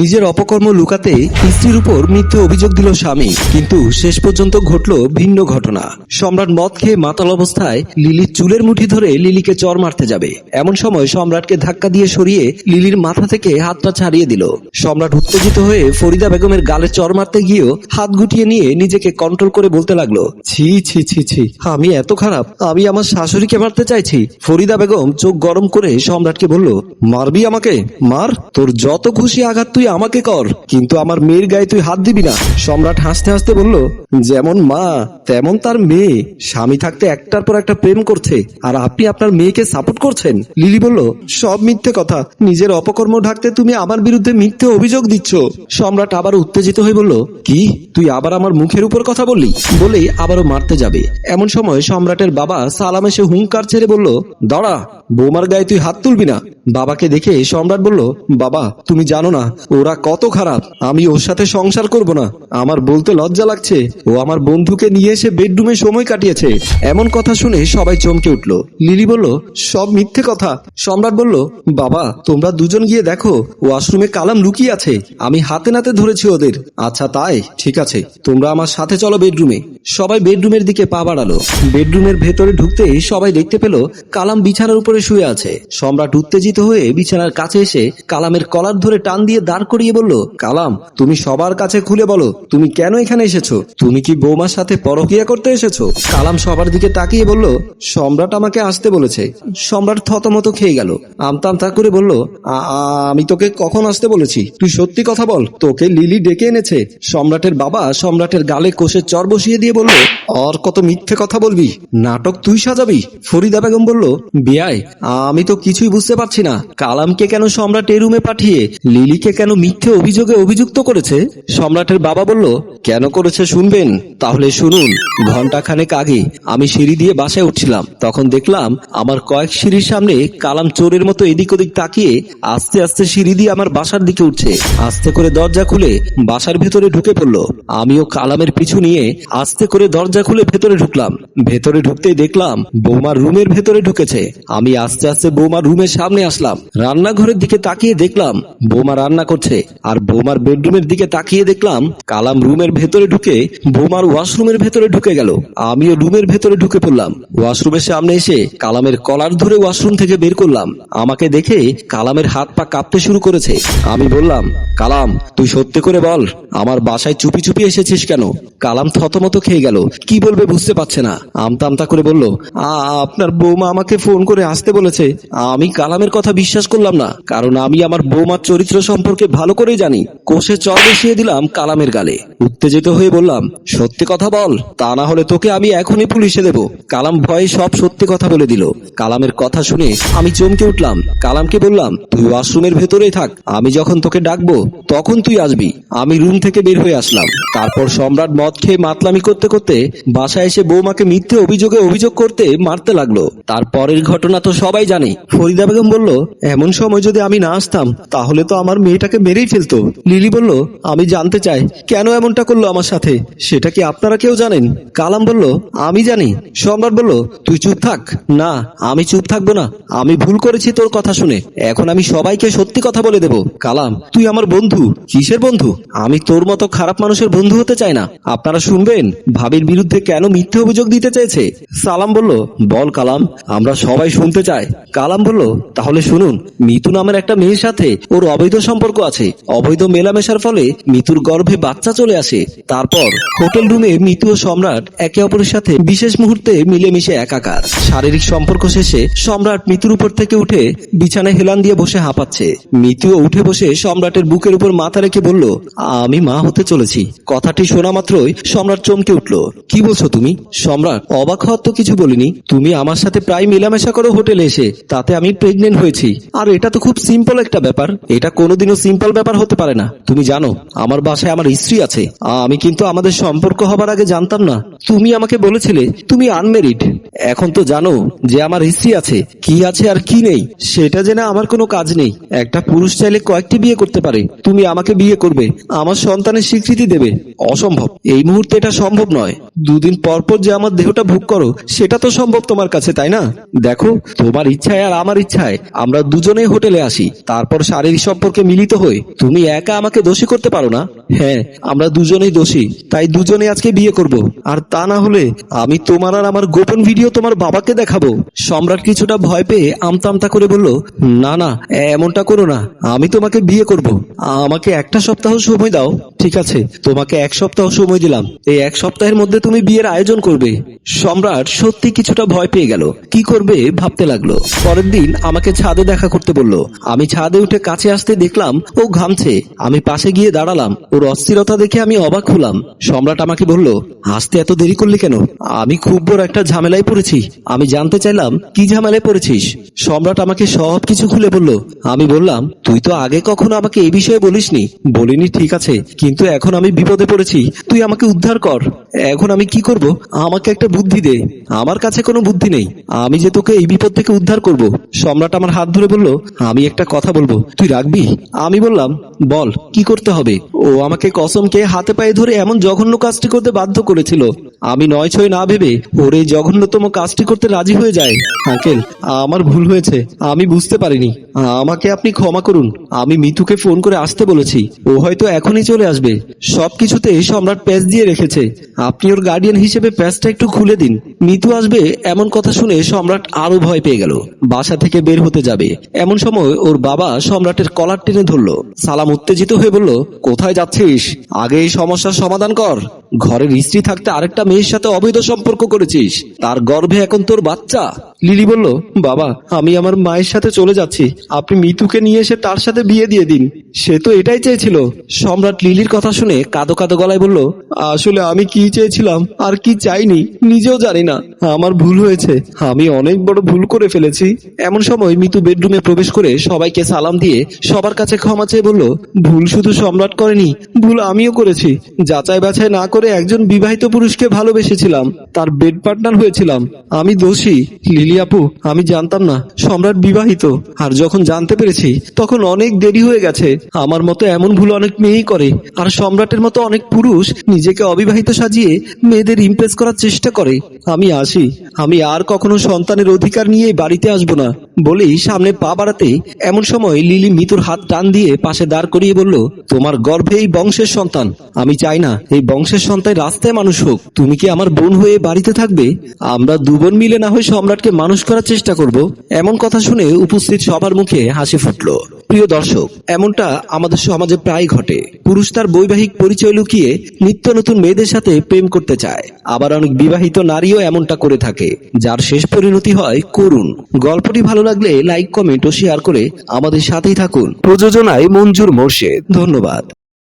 নিজের অপকর্ম লুকাতে স্ত্রীর উপর মিথ্যে অভিযোগ দিল স্বামী। কিন্তু শেষ পর্যন্ত ঘটল ভিন্ন ঘটনা। সম্রাট মদ খেয়ে মাতাল অবস্থায় লিলির চুলের মুঠি ধরে লিলিকে চর মারতে যাবে। এমন সময় সম্রাটকে ধাক্কা দিয়ে সরিয়ে লিলির মাথা থেকে হাতটা ছাড়িয়ে দিল। সম্রাট উত্তেজিত হয়ে ফরিদা বেগমের গালে চর মারতে গিয়েও হাত গুটিয়ে নিয়ে নিজেকে কন্ট্রোল করে বলতে লাগল, ছি ছি ছি ছি, আমি এত খারাপ। আমি আমার শাশুড়িকে মারতে চাইছি। ফরিদা বেগম চোখ গরম করে সম্রাটকে বলল, মারবি আমাকে? মার। তোর যত খুশি আঘাত তুই আমাকে কর। কিন্তু আমার মেয়ের গায়ে তুই হাত দিবি না। সম্রাট হাসতে হাসতে বলল, যেমন মা, তেমন তার মেয়ে। স্বামী থাকতে একটার পর একটা প্রেম করছে। আর আপনি আপনার মেয়েকে সাপোর্ট করছেন? লিলি বলল, সব মিথ্যে কথা। নিজের অপকর্ম ঢাকতে তুমি আমার বিরুদ্ধে মিথ্যে অভিযোগ দিচ্ছ। সম্রাট আবার উত্তেজিত হয়ে বলল, কি? তুই আবার আমার মুখের উপর কথা বললি? বলেই আবারও মারতে যাবে। এমন সময় সম্রাটের বাবা সালাম এসে হুঙ্কার ছেড়ে বলল, দাঁড়া, বৌমার গায়ে তুই হাত তুলবি না। বাবাকে দেখে সম্রাট বলল, বাবা, তুমি জানো না ওরা কত খারাপ, আমি ওর সাথে সংসার করব না। আমার বলতে লজ্জা লাগছে। ও আমার বন্ধুকে নিয়ে এসে বেডরুমে সময় কাটিয়েছে। এমন কথা শুনে সবাই চমকে উঠল। লিলি বলল, সব মিথ্যে কথা। সম্রাট বলল, বাবা, তোমরা দুজন গিয়ে দেখো, ওয়াশরুমে কালাম লুকিয়ে আছে। আমি হাতে নাতে ধরেছি ওদের। আচ্ছা তাই, ঠিক আছে। তোমরা আমার সাথে চলো বেডরুমে। সবাই বেডরুমের দিকে পা বাড়ালো। বেডরুমের ভেতরে ঢুকতেই সবাই দেখতে পেল, কালাম বিছানার উপরে শুয়ে আছে। সম্রাট উত্তেজিত হয়ে বিছানার কাছে এসে কালামের কলার ধরে টান দিয়ে দাঁড় করিয়ে বলল, কালাম, তুমি সবার কাছে খুলে বলো, তুমি কেন এখানে এসেছ? তুমি কি বৌমার সাথে পরকিয়া করতে এসেছ? কালাম সবার দিকে তাকিয়ে বলল, সম্রাট আমাকে আসতে বলেছে। সম্রাট থতমত খেয়ে গেল। আমতা আমতা করে বলল, "আ- আ- আমি তোকে কখন আসতে বলেছি? তুই সত্যি কথা বল, তোকে লিলি ডেকে এনেছে। সম্রাটের বাবা সম্রাটের গালে কোষে চর বসিয়ে দিয়ে বলল, আর কত মিথ্যে কথা বলবি? নাটক তুই সাজাবি? ফরিদা বেগম বলল, বিয়াই, আমি তো কিছুই বুঝতে পারছি না। কালামকে কেন সম্রাট এই রুমে পাঠিয়ে, লিলিকে কেন মিথ্যে অভিযোগে অভিযুক্ত করেছে? সম্রাটের বাবা বলল, কেন করেছে শুনবেন? তাহলে শুনুন ঘণ্টা খানেক আগে আমি সিঁড়ি দিয়ে বাসায় উঠছিলাম। তখন দেখলাম আমার কয়েক সিঁড়ির সামনে কালাম চোরের মতো এদিক ওদিক তাকিয়ে আস্তে আস্তে সিঁড়ি দিয়ে আমার বাসার দিকে উঠছে। আস্তে করে দরজা খুলে বাসার ভেতরে ঢুকে পড়ল। আমিও কালামের পিছু নিয়ে আস্তে করে দরজা খুলে ভেতরে ঢুকলাম। ভেতরে ঢুকতেই দেখলাম বৌমার রুমের ভেতরে ঢুকেছে। আমি আস্তে আস্তে বৌমার রুমের সামনে আসলাম। রান্নাঘরের দিকে তাকিয়ে দেখলাম বৌমা রান্না করছে। আর বৌমার বেডরুমের দিকে তাকিয়ে দেখলাম কালাম রুমের ভেতরে ঢুকে বৌমার ওয়াশরুমের ভেতরে ঢুকে গেল। আমিও রুমের ভেতরে ঢুকে পড়লাম। ওয়াশরুমের সামনে এসে কালামের কলার ধরে ওয়াশরুম থেকে বের করলাম। আমাকে দেখে কালামের হাত পা কাঁপতে শুরু করেছে। আমি বললাম, কালাম, তুই সত্যি করে বল, আমার বাসায় চুপি চুপি এসেছিস কেন? কালাম থতমত খেয়ে গেল। কি বলবে বুঝতে পারছে না। আমতা আমতা করে বলল, "আ- আপনার বৌমা আমাকে ফোন করে আসতে বলেছে। আমি কালামের কথা বিশ্বাস করলাম না, কারণ আমি আমার বৌমার চরিত্র সম্পর্কে ভালো করেই জানি। কোষে চর বসিয়ে দিলাম কালামের গালে। উত্তেজিত হয়ে বললাম, সত্যি কথা বল, তা না হলে তোকে আমি এখনই পুলিশে দেব। কালাম ভয়ে সব সত্যি কথা বলে দিল। কালামের কথা শুনে আমি চমকে উঠলাম। কালামকে বললাম, তুই ওয়াশরুমের ভেতরেই থাক, আমি যখন তোকে ডাকবো, তখন তুই আসবি। আমি রুম থেকে বের হয়ে আসলাম। তারপর সম্রাট মদ খেয়ে মাতলামি করতে করতে বাসায় এসে বৌমাকে মিথ্যে অভিযোগে অভিযোগ করতে মারতে লাগল। তারপরের ঘটনা তো সবাই জানে। ফরিদা বেগম বলল, এমন সময় যদি আমি না আসতাম, তাহলে তো আমার মেয়েটাকে মেরেই ফেলতো। লিলি বলল, আমি জানতে চাই, কেন এমনটা করল আমার সাথে? সেটা কি আপনারা কেউ জানেন? কালাম বলল, আমি জানি। সম্রাট বলল, তুই চুপ থাক। না, আমি চুপ থাকব না। আমি ভুল করেছি তোর কথা শুনে। এখন আমি সবাইকে সত্যি কথা বলে দেব। কালাম, তুই আমার বন্ধু। কিসের বন্ধু? আমি তোর মতো খারাপ মানুষের বন্ধু হতে চাই না। আপনারা শুনবেন, ভাবির বিরুদ্ধে কেন মিথ্যে অভিযোগ দিতে চেয়েছে? সালাম বলল, বল কালাম, আমরা সবাই শুনতে চাই। কালাম বলল, তাহলে শুনুন মিতু নামের একটা মেয়ের সাথে ওর অবৈধ সম্পর্ক আছে। অবৈধ মেলামেশার ফলে মিতুর গর্ভে বাচ্চা চলে আসে। তারপর হোটেল রুমে মিতু ও সম্রাট একে অপরের সাথে বিশেষ মুহূর্তে মিলেমিশে একাকার। শারীরিক সম্পর্ক শেষে সম্রাট মিতুর উপর থেকে উঠে বিছানায় হেলান দিয়ে বসে হাঁপাচ্ছে। মিতুও উঠে বসে সম্রাটের বুকের উপর মাথা রেখে বলল, আমি মা হতে চলেছি। কথাটি শোনা মাত্রই সম্রাট চমকে উঠল, কি বলছো তুমি? সম্রাট অবাক হওয়ার তো কিছু বলিনি, তুমি আমার সাথে প্রায় মেলামেশা করো হোটেলে এসে, তাতে আমি প্রেগনেন্ট হয়েছি। আর এটা তো খুব সিম্পল একটা ব্যাপার। এটা কোনোদিনও সিম্পল ব্যাপার হতে পারে না। তুমি জানো, আমার বাসায় আমার স্ত্রী আছে। আমি কিন্তু আমাদের সম্পর্ক হবার আগে জানতাম না। তুমি আমাকে বলেছিলে, তুমি আনমেরিড এখন তো জানো যে আমার স্ত্রী আছে, কি আছে আর কি নেই, সেটা জেনে আমার কোনো কাজ নেই। একটা পুরুষ চাইলে কয়েকটি বিয়ে করতে পারে। তুমি আমাকে বিয়ে করবে, আমার সন্তানের স্বীকৃতি দেবে। অসম্ভব। এই মুহূর্তে এটা সম্ভব নয়। দুদিন পর পর যে আমার দেহটা ভোগ করো, সেটা তো সম্ভব তোমার কাছে, তাই না? দেখো, তোমার ইচ্ছায় আর আমার ইচ্ছায়, আমরা দুজনেই হোটেলে আসি। তারপর শারীরিক সম্পর্কে মিলিত হই? তুমি একা আমাকে দোষী করতে পারো না। হ্যাঁ আমরা দুজনেই দোষী, তাই দুজনে আজকে বিয়ে করব। আর তা না হলে আমি তোমার আর আমার গোপন ভিডিও তোমার বাবাকে দেখাবো। সম্রাট কিছুটা ভয় পেয়ে আমতা আমতা করে বলল, না না, এমনটা করো না, আমি তোমাকে বিয়ে করব। আমাকে একটা সপ্তাহ সময় দাও, ঠিক আছে, তোমাকে এক সপ্তাহ সময় দিলাম। এই এক সপ্তাহের মধ্যে তুমি বিয়ের আয়োজন করবে। সম্রাট সত্যি কিছুটা ভয় পেয়ে গেল। কি করবে ভাবতে লাগল। পরের দিন আমাকে ছাদে দেখা করতে বলল, আমি ছাদে উঠে কাছে আসতে দেখলাম, ও ঘামছে। আমি পাশে গিয়ে দাঁড়ালাম ওর অস্থিরতা দেখে আমি অবাক হলাম। সম্রাট আমাকে বলল আসতে এত দেরি করলি কেন? আমি খুব বড় একটা ঝামেলায় পড়েছি। আমি জানতে চাইলাম, কি ঝামেলায় পড়েছিস? সম্রাট আমাকে সব কিছু খুলে বলল, আমি বললাম, তুই তো আগে কখনো আমাকে এই বিষয়ে বলিসনি। বলিনি ঠিক আছে, কিন্তু এখন আমি বিপদে পড়েছি। তুই আমাকে উদ্ধার কর। এখন আমি কি করব? আমাকে একটা বুদ্ধি দে। আমার কাছে কোনো বুদ্ধি নেই। আমি যে তোকে এই বিপদ থেকে উদ্ধার করব। সম্রাট আমার হাত ধরে বলল, আমি একটা কথা বলব। তুই রাখবি? আমি বললাম, বল, কি করতে হবে? ও আমাকে কসমকে হাতে পায়ে ধরে এমন জঘন্য কাজটি করতে বাধ্য করেছিল। আমি নয় ছয় না ভেবে ওর এই জঘন্যতম কাজটি করতে রাজি হয়ে যায়। আঙ্কেল, আমার ভুল হয়েছে। আমি বুঝতে পারিনি। আমাকে আপনি ক্ষমা করুন। আমি মিতুকে ফোন করে আসতে বলেছি। ও হয়তো এখনই চলে আসবে। সব সবকিছুতে সম্রাট প্যাচ দিয়ে রেখেছে। আপনি ওর গার্ডিয়ান হিসেবে প্যাচটা একটু খুলে দিন। মিতু আসবে এমন কথা শুনে সম্রাট আরও ভয় পেয়ে গেল। বাসা থেকে বের হতে যাবে। এমন সময় ওর বাবা সম্রাটের কলার টেনে ধরল। সালাম উত্তেজিত হয়ে বলল, কোথায় যাচ্ছিস? আগে এই সমস্যার সমাধান কর। ঘরের স্ত্রী থাকতে আরেকটা মেয়ের সাথে অবৈধ সম্পর্ক করেছিস। তার গর্ভে এখন তোর বাচ্চা। লিলি বলল, বাবা, আমি আমার মায়ের সাথে চলে যাচ্ছি। আপনি মিতুকে নিয়ে এসে তার সাথে বিয়ে দিয়ে দিন। সে তো এটাই চেয়েছিল। সম্রাট লিলির কথা শুনে কাদো কাদো গলায় বলল, আসলে আমি কি চেয়েছিলাম আর কি চাইনি, নিজেও জানি না। আমার ভুল হয়েছে। আমি অনেক বড় ভুল করে ফেলেছি। এমন সময় মিতু বেডরুমে প্রবেশ করে সবাইকে সালাম দিয়ে সবার কাছে ক্ষমা চেয়ে বলল, ভুল শুধু সম্রাট করেনি, ভুল আমিও করেছি। যাচাই বাছাই না করে একজন বিবাহিত পুরুষকে ভালোবেসেছিলাম। তার বেড পার্টনার হয়েছিলাম। আমি দোষী। লিলি আপু, আমি জানতাম না, সম্রাট বিবাহিত। আর যখন জানতে পেরেছি, তখন অনেক দেরি হয়ে গেছে। আমার মতো এমন ভুল অনেক মেয়েই করে। আর সম্রাটের মতো অনেক পুরুষ নিজেকে অবিবাহিত সাজিয়ে মেয়েদের ইমপ্রেস করার চেষ্টা করে। আমি আসি। আমি আর কখনো সন্তানের অধিকার নিয়ে বাড়িতে আসব না। বলেই সামনে পা বাড়াতে। এমন সময় লিলি মিতুর হাত টান দিয়ে পাশে দাঁড় করিয়ে বলল, তোমার গর্ভে এই বংশের সন্তান। আমি চাই না, এই বংশের সন্তান রাস্তায় মানুষ হোক। তুমি কি আমার বোন হয়ে বাড়িতে থাকবে? আমরা দু বোন মিলে না হয় সম্রাটকে মানুষ করার চেষ্টা করব। এমন কথা শুনে উপস্থিত সবার মুখে হাসি ফুটলো। প্রিয় দর্শক, এমনটা আমাদের সমাজে প্রায় ঘটে। পুরুষ তার বৈবাহিক পরিচয় লুকিয়ে নিত্য নতুন মেয়েদের সাথে প্রেম করতে চায়। আবার অনেক বিবাহিত নারীও এমনটা করে থাকে, যার শেষ পরিণতি হয় করুন গল্পটি ভালো লাগলে লাইক, কমেন্ট ও শেয়ার করে আমাদের সাথেই থাকুন। প্রযোজনায় মঞ্জুর মোর্শেদ। ধন্যবাদ।